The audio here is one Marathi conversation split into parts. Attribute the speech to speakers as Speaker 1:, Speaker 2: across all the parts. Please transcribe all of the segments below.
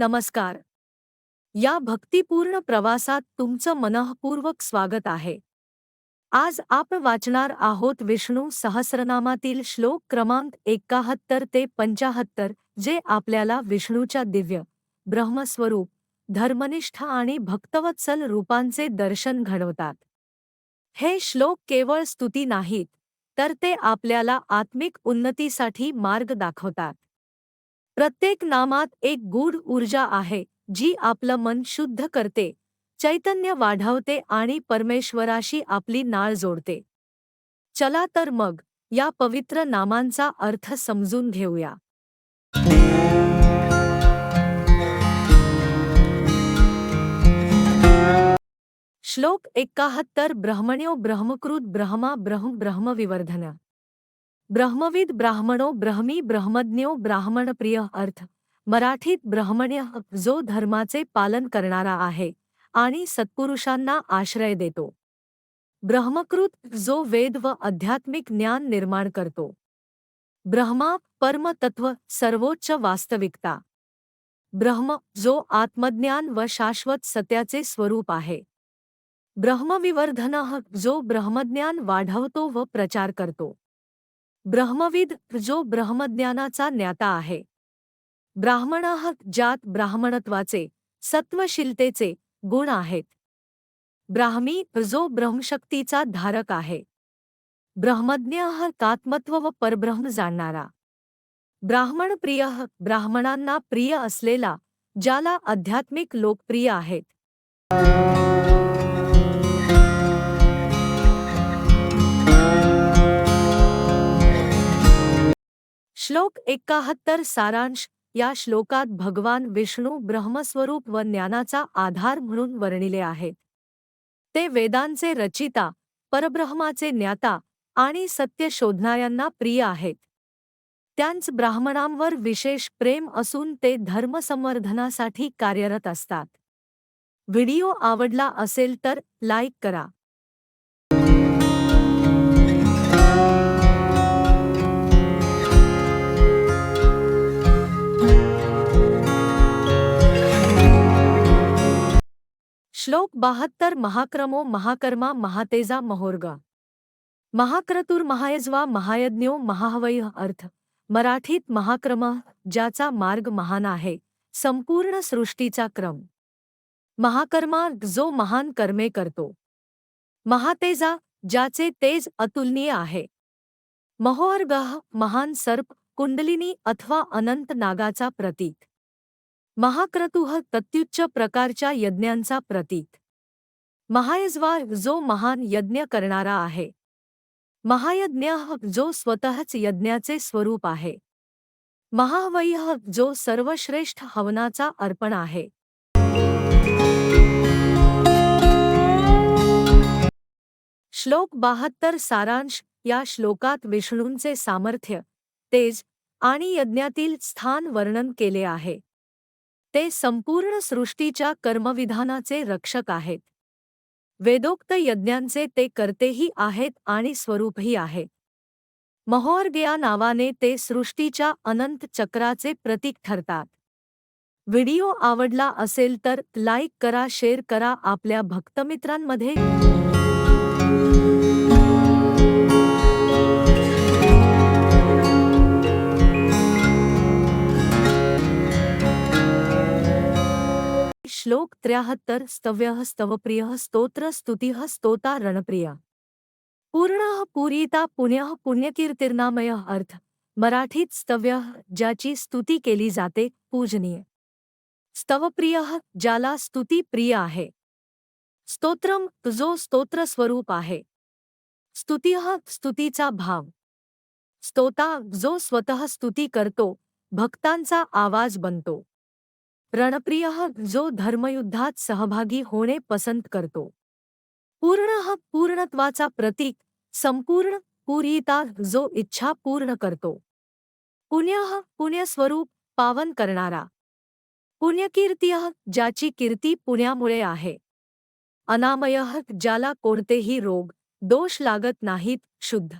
Speaker 1: नमस्कार. या भक्तिपूर्ण प्रवासात तुमचं मनःपूर्वक स्वागत आहे. आज आपण वाचणार आहोत विष्णू सहस्रनामातील श्लोक क्रमांक एकाहत्तर ते पंचाहत्तर जे आपल्याला विष्णूच्या दिव्य ब्रह्मस्वरूप धर्मनिष्ठ आणि भक्तवत्सल रूपांचे दर्शन घडवतात. हे श्लोक केवळ स्तुती नाहीत तर ते आपल्याला आत्मिक उन्नतीसाठी मार्ग दाखवतात. प्रत्येक नामात एक गूढ ऊर्जा आहे जी आपलं मन शुद्ध करते चैतन्य वाढवते आणि परमेश्वराशी आपली नाळ जोडते. चला तर मग या पवित्र नामांचा अर्थ समजून घेऊया. श्लोक एकाहत्तर ब्रह्मण्यो ब्रह्मकृत ब्रह्मा ब्रह्म ब्रह्मविवर्धन. ब्रह्मविद ब्राह्मणो ब्रह्मी ब्रह्मज्ञो ब्राह्मणप्रिय अर्थ. मराठीत ब्रह्मण्य जो धर्माचे पालन करणारा आहे आणि सत्पुरुषांना आश्रय देतो. ब्रह्मकृत जो वेद व आध्यात्मिक ज्ञान निर्माण करतो. ब्रह्मा परमतत्व सर्वोच्च वास्तविकता. ब्रह्म जो आत्मज्ञान व शाश्वत सत्याचे स्वरूप आहे. ब्रह्मविवर्धन जो ब्रह्मज्ञान वाढवतो व प्रचार करतो. ब्रह्मविद जो ब्रह्मज्ञानाचा ज्ञाता आहे. ब्राह्मणाह ज्यात ब्राह्मणत्वाचे सत्वशीलतेचे गुण आहेत. ब्राह्मी जो ब्रह्मशक्तीचा धारक आहे. ब्रह्मज्ञ कात्मत्व व परब्रह्म जाणणारा. ब्राह्मण प्रिय ब्राह्मणांना प्रिय असलेला ज्याला आध्यात्मिक लोकप्रिय आहेत. श्लोक एकाहत्तर सारांश या श्लोकात भगवान विष्णू ब्रह्मस्वरूप व ज्ञानाचा आधार म्हणून वर्णिले आहेत ते वेदांचे रचिता परब्रह्माचे ज्ञाता आणि सत्य शोधणाऱ्यांना प्रिय आहेत. त्यांच ब्राह्मणांवर विशेष प्रेम असून ते धर्मसंवर्धनासाठी कार्यरत असतात. व्हिडिओ आवडला असेल तर लाईक करा. श्लोक बहत्तर महाक्रमो महाकर्मा महातेजा महोर्गा। महाक्रतुर महायजवा महायज्ञो महाहवय अर्थ, मराठीत महाक्रम, ज्याचा मार्ग महान आहे, संपूर्ण सृष्टीचा क्रम. महाकर्मा, जो महान कर्मे करतो. महातेजा, ज्याचे तेज अतुलनीय आहे. महोर्गः महान सर्प, कुंडलिनी अथवा अनंत नागाचा प्रतीक. महाक्रतुह तत्युच्च प्रकारच्या यज्ञांचा प्रतीक. महायज्वा जो महान यज्ञ करणारा आहे. महायज्ञ जो स्वतःच यज्ञाचे स्वरूप आहे. महावय्य जो सर्वश्रेष्ठ हवनाचा अर्पण आहे. श्लोक बहात्तर सारांश या श्लोकात विष्णूंचे सामर्थ्य तेज आणि यज्ञातील स्थान वर्णन केले आहे. ते संपूर्ण सृष्टीच्या कर्मविधानाचे रक्षक आहेत. वेदोक्त यज्ञांचे ते कर्तेही आहेत आणि स्वरूपही आहेत. महोर्गया नावाने ते सृष्टीच्या अनंत चक्राचे प्रतीक ठरतात. व्हिडिओ आवडला असेल तर लाईक करा शेअर करा आपल्या भक्तमित्रांमध्ये. श्लोक त्र्याहत्तर स्तव्य स्तवप्रिय स्तोत्र स्तुती स्तोता रणप्रिय। पूर्ण पुरीता पुण्य पुण्यकीर्तिर्नामय अर्थ। मराठीत स्तव्य ज्याची स्तुती केली जाते पूजनीय। स्तवप्रिय ज्याला स्तुती प्रिय आहे। स्तोत्रम जो स्तोत्र स्वरूप आहे। स्तुती स्तुतीचा भाव। स्तोता जो स्वतः स्तुती करतो, भक्तांचा आवाज़ बनतो। रणप्रिय जो धर्मयुद्धात सहभागी होणे पसंत करतो. पूर्ण हा पूर्णत्वाचा प्रतीक संपूर्ण पूर्यिता जो इच्छा पूर्ण करतो. पुण्य पुण्यस्वरूप पावन करणारा. पुण्यकीर्ती ज्याची कीर्ती पुण्यामुळे आहे. अनामय ज्याला कोणतेही रोग दोष लागत नाहीत शुद्ध.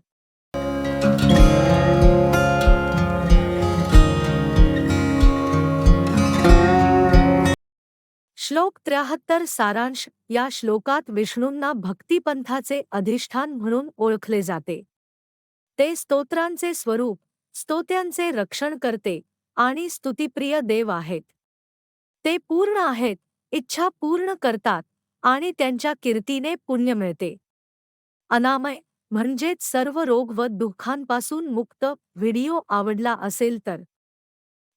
Speaker 1: श्लोक त्र्याहत्तर सारांश या श्लोकात विष्णूंना भक्तिपंथाचे अधिष्ठान म्हणून ओळखले जाते. ते स्तोत्रांचे स्वरूप स्तोत्यांचे रक्षण करते आणि स्तुतिप्रिय देव आहेत. ते पूर्ण आहेत इच्छा पूर्ण करतात आणि त्यांच्या कीर्तीने पुण्य मिळते. अनामय म्हणजेच सर्व रोग व दुःखांपासून मुक्त व्हिडिओ आवडला असेल तर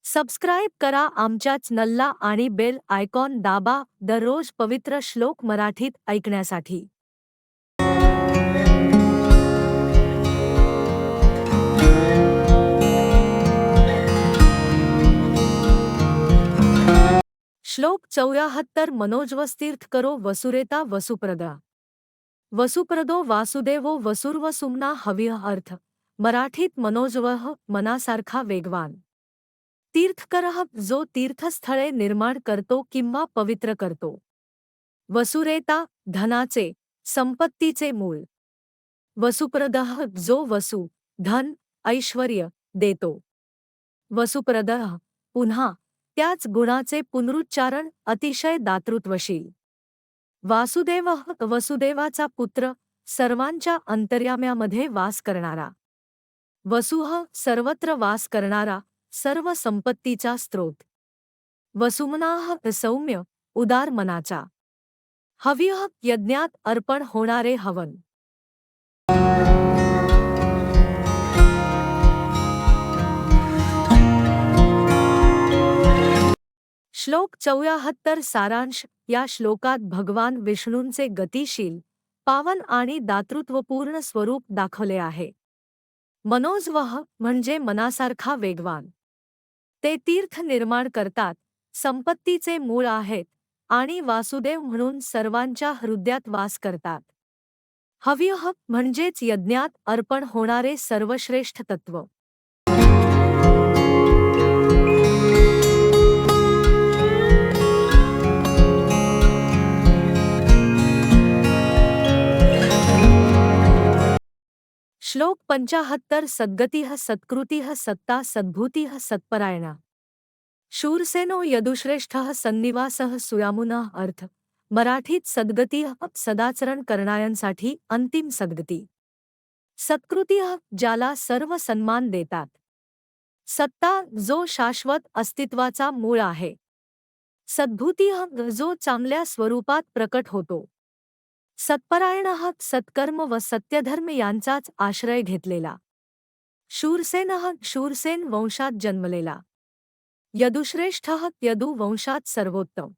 Speaker 1: सबस्क्राईब करा आमच्याच नल्ला आणि बेल आयकॉन दाबा दररोज पवित्र श्लोक मराठीत ऐकण्यासाठी. श्लोक चौऱ्याहत्तर मनोजवस्तीर्थ करो वसुरेता वसुप्रदा. वसुप्रदो वासुदेवो वसुर्वसुमना हवी अर्थ मराठीत मनोजवह मनासारखा वेगवान. तीर्थकरह जो तीर्थस्थळे निर्माण करतो किंवा पवित्र करतो. वसुरेता धनाचे संपत्तीचे मूळ वसुप्रदह जो वसु धन ऐश्वर्य देतो. वसुप्रदह पुन्हा त्याच गुणाचे पुनरुच्चारण अतिशय दातृत्वशील. वासुदेव वसुदेवाचा पुत्र सर्वांच्या अंतर्याम्यामध्ये वास करणारा. वसुह सर्वत्र वास करणारा सर्व संपत्तीचा स्रोत. वसुमनाह सौम्य उदार मनाचा. हव्यह यज्ञात अर्पण होणारे हवन. श्लोक चौऱ्याहत्तर सारांश. या श्लोकात भगवान विष्णूंचे गतिशील पावन आणि दातृत्वपूर्ण स्वरूप दाखवले आहे. मनोजवह म्हणजे मनासारखा वेगवान. ते तीर्थ निर्माण करतात. संपत्तीचे मूळ आहेत आणि वासुदेव म्हणून सर्वांच्या हृदयात वास करतात. हव्यह म्हणजेच यज्ञात अर्पण होणारे सर्वश्रेष्ठ तत्व. पंचाहत्तर सद्गति सत्कृति सत्ता सद्भूति सत्परायणा। शूरसेनो यदुश्रेष्ठ सन्निवास सुयामुना अर्थ, मराठीत सद्गतीह सदाचरण करणाऱ्यांसाठी अंतिम सद्गती। सत्कृतीह ज्याला सर्व सन्मान देतात। सत्ता जो शाश्वत अस्तित्वाचा मूळ आहे। सद्भूतीह जो चांगल्या स्वरूपात प्रकट होतो। सत्परायण सत्कर्म व सत्यधर्म यांचाच आश्रय घेतलेला. शूरसेन शूरसेन वंशात जन्मलेला. यदुश्रेष्ठ यदु वंशात सर्वोत्तम.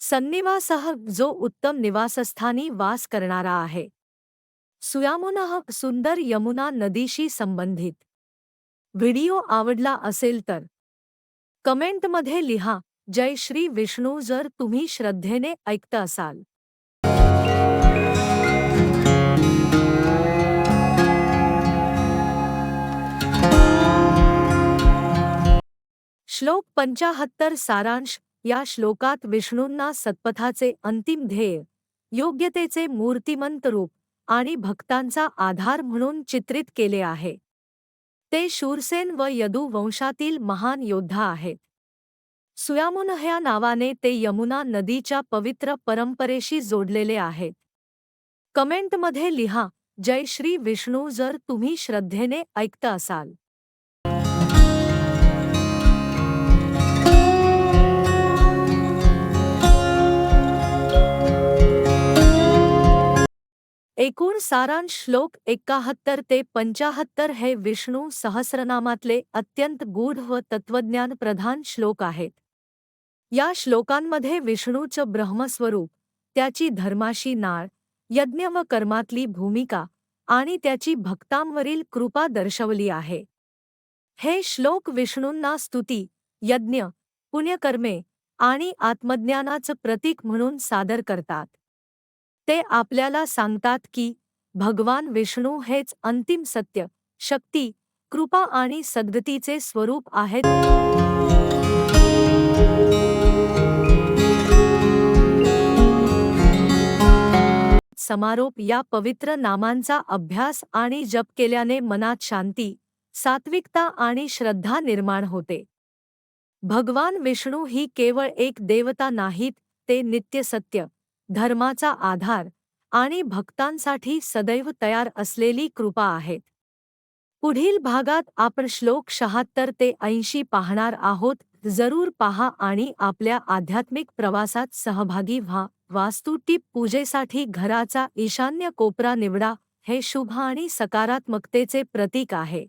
Speaker 1: सन्निवासः जो उत्तम निवासस्थानी वास करणारा आहे. सुयामुनः सुंदर यमुना नदीशी संबंधित. व्हिडिओ आवडला असेल तर कमेंटमध्ये लिहा जय श्री विष्णू जर तुम्ही श्रद्धेने ऐकत असाल. श्लोक पंचाहत्तर सारांश या श्लोकात विष्णूंना सत्पथाचे अंतिम ध्येय योग्यतेचे मूर्तिमंत रूप आणि भक्तांचा आधार म्हणून चित्रित केले आहे. ते शूरसेन व यदू वंशातील महान योद्धा आहेत. सुयामुन ह्या नावाने ते यमुना नदीच्या पवित्र परंपरेशी जोडलेले आहेत. कमेंटमध्ये लिहा जय श्री विष्णू जर तुम्ही श्रद्धेने ऐकत असाल. एकूण सारांश श्लोक एकाहत्तर ते पंचाहत्तर हे विष्णू सहस्रनामातले अत्यंत गूढ व तत्वज्ञान प्रधान श्लोक आहेत. या श्लोकांमध्ये विष्णूचं ब्रह्मस्वरूप त्याची धर्माशी नाळ यज्ञ व कर्मातली भूमिका आणि त्याची भक्तांवरील कृपा दर्शवली आहे. हे श्लोक विष्णूंना स्तुती यज्ञ पुण्यकर्मे आणि आत्मज्ञानाचं प्रतीक म्हणून सादर करतात. ते आपल्याला सांगतात की भगवान विष्णू हेच अंतिम सत्य शक्ती कृपा आणि सद्गतीचे स्वरूप आहेत. समारोप या पवित्र नामांचा अभ्यास आणि जप केल्याने मनात शांती सात्विकता आणि श्रद्धा निर्माण होते. भगवान विष्णू ही केवळ एक देवता नाहीत ते नित्य सत्य. धर्माचा आधार आणि भक्तांसाठी सदैव तयार असलेली कृपा आहेत. पुढील भागात आपण श्लोक शहात्तर ते ऐंशी पाहणार आहोत. जरूर पहा आणि आपल्या आध्यात्मिक प्रवासात सहभागी व्हा. वास्तुटीप पूजेसाठी घराचा ईशान्य कोपरा निवडा. हे शुभ आणि सकारात्मकतेचे प्रतीक आहे.